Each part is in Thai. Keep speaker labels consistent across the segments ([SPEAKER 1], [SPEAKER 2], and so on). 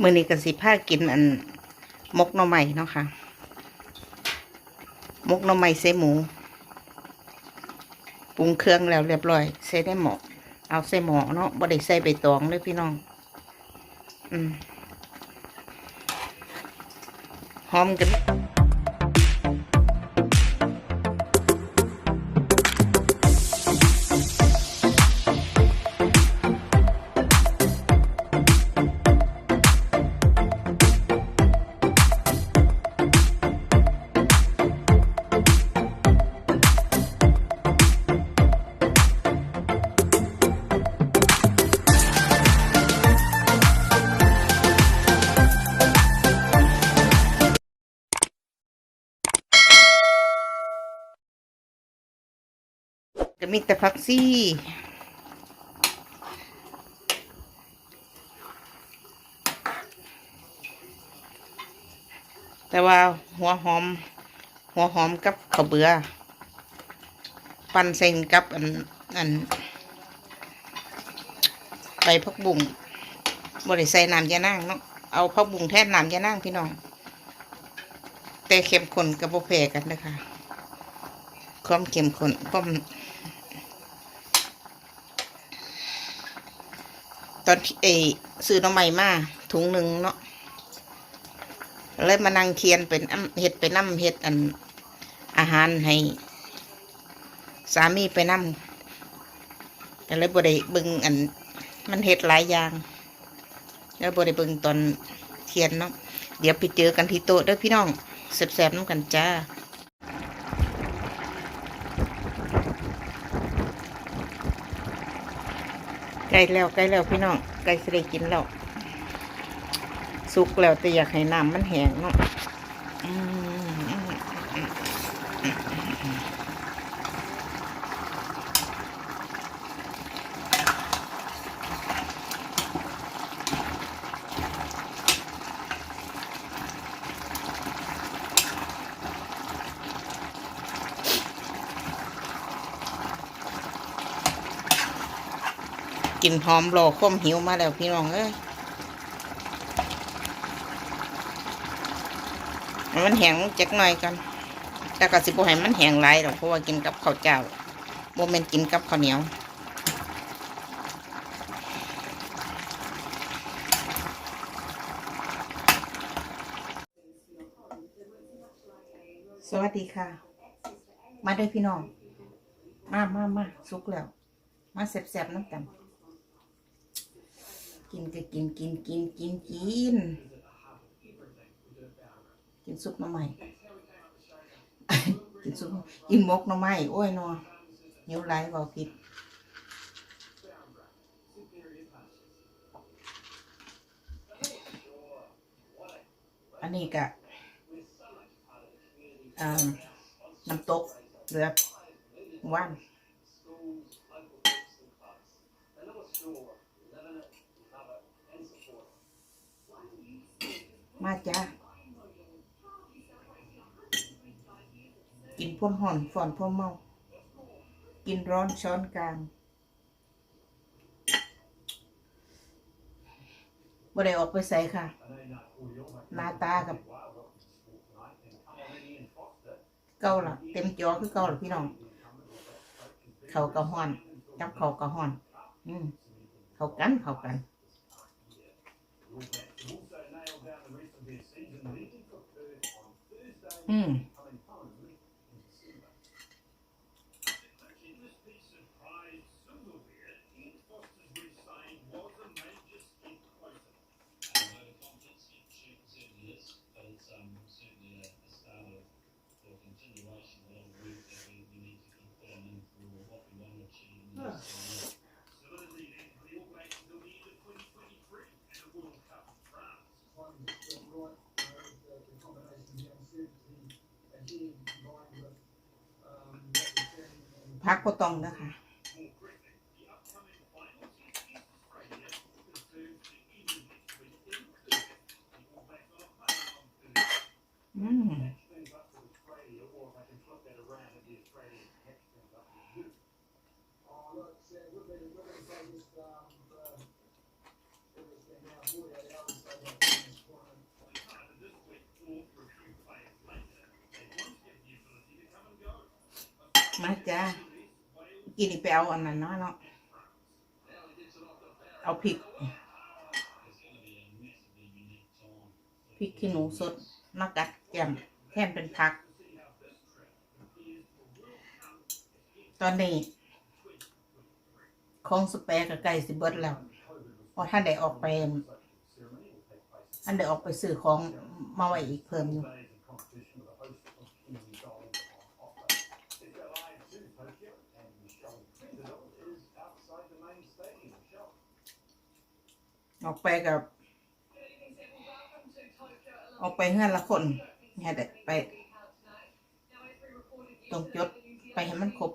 [SPEAKER 1] มือนี้กันสิผ้ากินอันมกหน่อไม้เนาะค่ะ มกหน่อไม้ใส่หมู ปรุงเครื่องแล้วเรียบร้อยใส่ได้หมอเอาใส่หมอเนาะบ่ได้ใส่ใบตองเลยพี่น้อง อืมหอมกัน ก็มีแต่ผักซี่แต่ว่าหัวหอม หัวหอมกับข้าวเบือปั่นเซ็งกับอันอันใบพักบุ่งบริใส่น้ำยานั่งเนาะเอาพักบุ่งแทนน้ำยานั่งพี่น้อง แต่เข้มข้นกับโบแพกันนะคะความเข้มข้นความ ตอนเอซื้อน้ำใหม่มาถุงหนึ่งเนาะเลยมานั่งเคียนเป็นอ้ำเห็ดเป็นน้ำเห็ดอันอาหารให้สามีไปนั่ก็เลยบ่ได้เบึงอัน มันเห็ดหลายอย่าง แล้วบ่ได้เบึงตอนเทียนเนาะเดี๋ยวไปเจอกันที่โต๊ะเด้อพี่น้องแซ่บๆน้ำกันจ้า ไก่แล้วไก่แล้วพี่น้องไก่สิได้กินแล้ว สุกแล้วแต่อยากให้น้ำมันแห้งเนาะอืม กลินหอมรอคมหิวมาแล้วพี่น้องเอ้ยมันแห้งจักหน่อยกันแต่ก็สิบ่ให้มันแห้งหลายหรอกเพราะว่ากินกับข้าวเจ้าโมเมนกินกับข้าวเหนียวสวัสดีค่ะ มาด้วยพี่น้อง มามามาสุกแล้ว มาแซ่บๆน้ำกัน กินก็กินกินกินกินกินกินซุปหน่อไม้กินซุปกินมกหน่อไม้โอ้ยนอหิวไรบอกผิดอันนี้กะน้ำตกเรือว่าน มาจ้ากินพ่นห่อนฝอนพ่นเมา กินร้อนช้อนกลางบ่ได้ออกไปใส่ค่ะนาตากับ เกาล่ะ เต็มจอคือเกาล่ะพี่น้อง เขากระห่อน จับเขากระห่อน อืมเขากันเขากัน อื พักก็ต้องนะคะอืมมาจ้า กินอีกไปเอาอันนั้นเนาะเนาะเอาพริกพริกขี้หนูสดมากัดแกมแทนเป็นผัก ตอนนี้ของสเปรกับไก่สิเบิดแล้วพราะท่านได้ออกไปท่านได้ออกไปซื้อของมาไว้อีกเพิ่มอยู่ ออกไปกับ ออกไปเฮือนละคนเนี่ยเด็ดไปต้องจุดไปให้มันครบ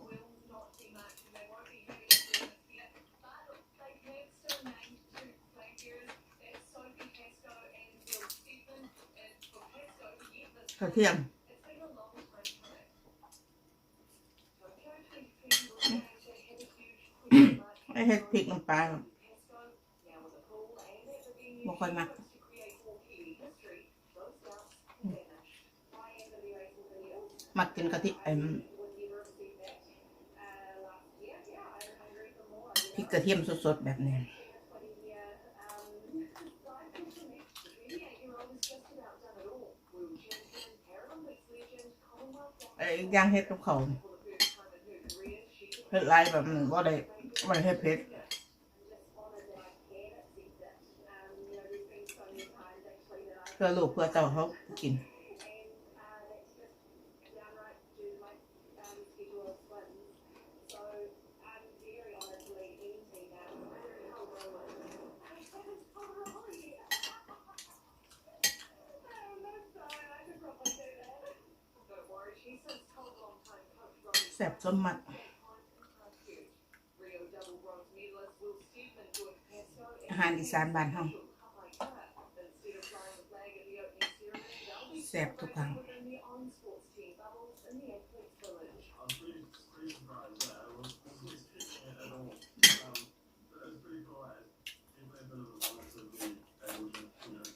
[SPEAKER 1] กระเทียมไอ้เห็ดพริกน้ำปลา บ่ค่อยมักมักกินกะทิเอ็มพริกกระเทียมสดๆ แบบนี้ไอ้ย่างเฮ็ดกับเขาเฮ็ดหลายแบบนี้บ่ได้บ่ได้เฮ็ดเผ็ด พื่อลูกเพื่อเต่าเขากินแสบสมมัดอาหารอีสานบ้านเฮา แสบทุกครั้ง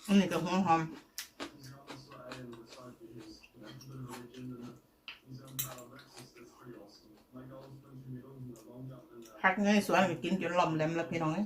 [SPEAKER 1] อันนี้ก็หอมหอมพักเงยสวนก็กินจนล่อมแหลมแล้วพี่น้องเอ้ย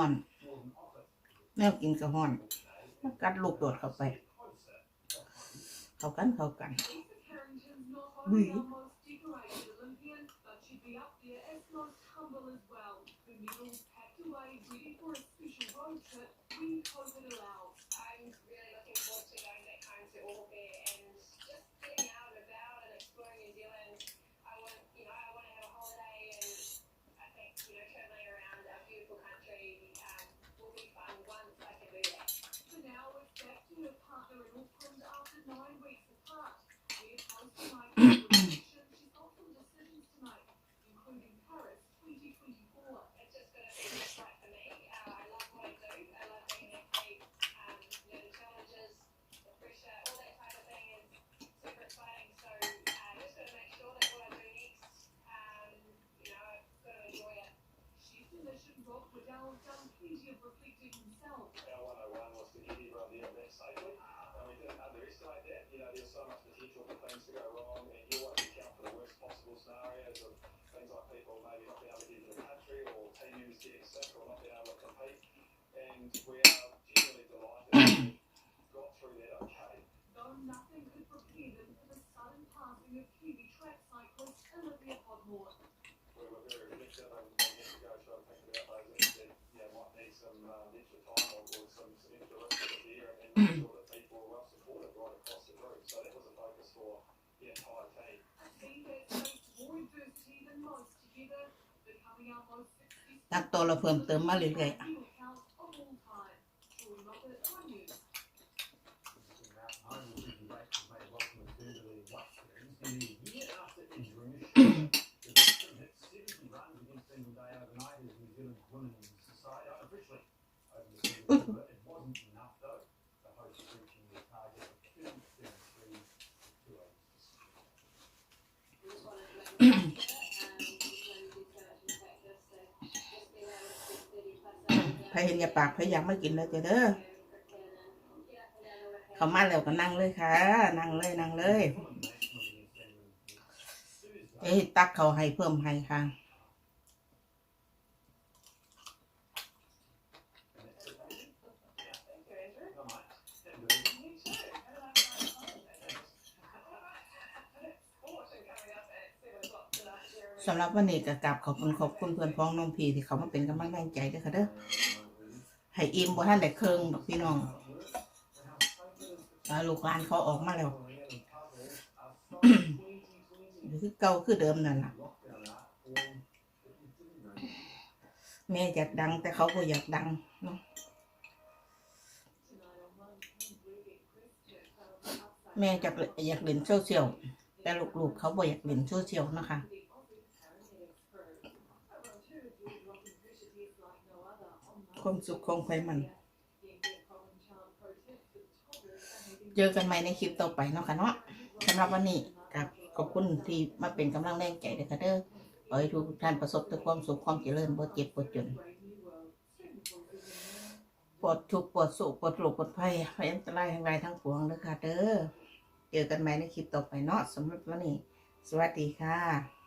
[SPEAKER 1] ห้อน แมวกินก็ห้อนแล้วกัดลูกโดดเข้าไป เข้ากันเข้ากัน
[SPEAKER 2] บุ๋ย well, John Cleese reflected himself. ตักตัวเราเพิ่มเติมมาเรื่อยๆอ่อืม เห็นอย่าปากใครอยากมากินเลยเจ้าเด้อเขามาแล้วก็นั่งเลยค่ะ นั่งเลยนั่งเลยเอ้ยตักเขาให้เพิ่มให้ค่ะสำหรับวันนี้ก็กราบขอบคุณขอบคุณเพื่อนพ้องน้องพีที่เขามาเป็นกำลังใจด้วยค่ะเด้อ ให้อิ่มบ่ท่านได้เครื่องดอกพี่น้องแล้วลูกหลานเขาออกมาแล้วคือเก่าคือเดิมนั่นล่ะแม่อยากดัง แต่เขาก็อยากดังเนาะแม่จะอยากเล่นโซเชียลแต่ลูกๆเขาบ่อยากเล่นโซเชียลนะคะ ความสุขของใครมัน เจอกันใหม่ในคลิปต่อไปเนาะค่ะเนาะสำหรับวันนี้กับขอบคุณที่มาเป็นกำลังแรงใจเด้อค่ะเด้อขอให้ทุกท่านประสบแต่ความสุขความเจริญบ่เจ็บบ่จนปลอดทุกข์ปลอดโศกปลอดโรคปลอดภัยภัยอันตรายทั้งหลายทั้งปวงเด้อค่ะเด้อ เจอกันใหม่ในคลิปต่อไปเนาะสำหรับวันนี้ สวัสดีค่ะ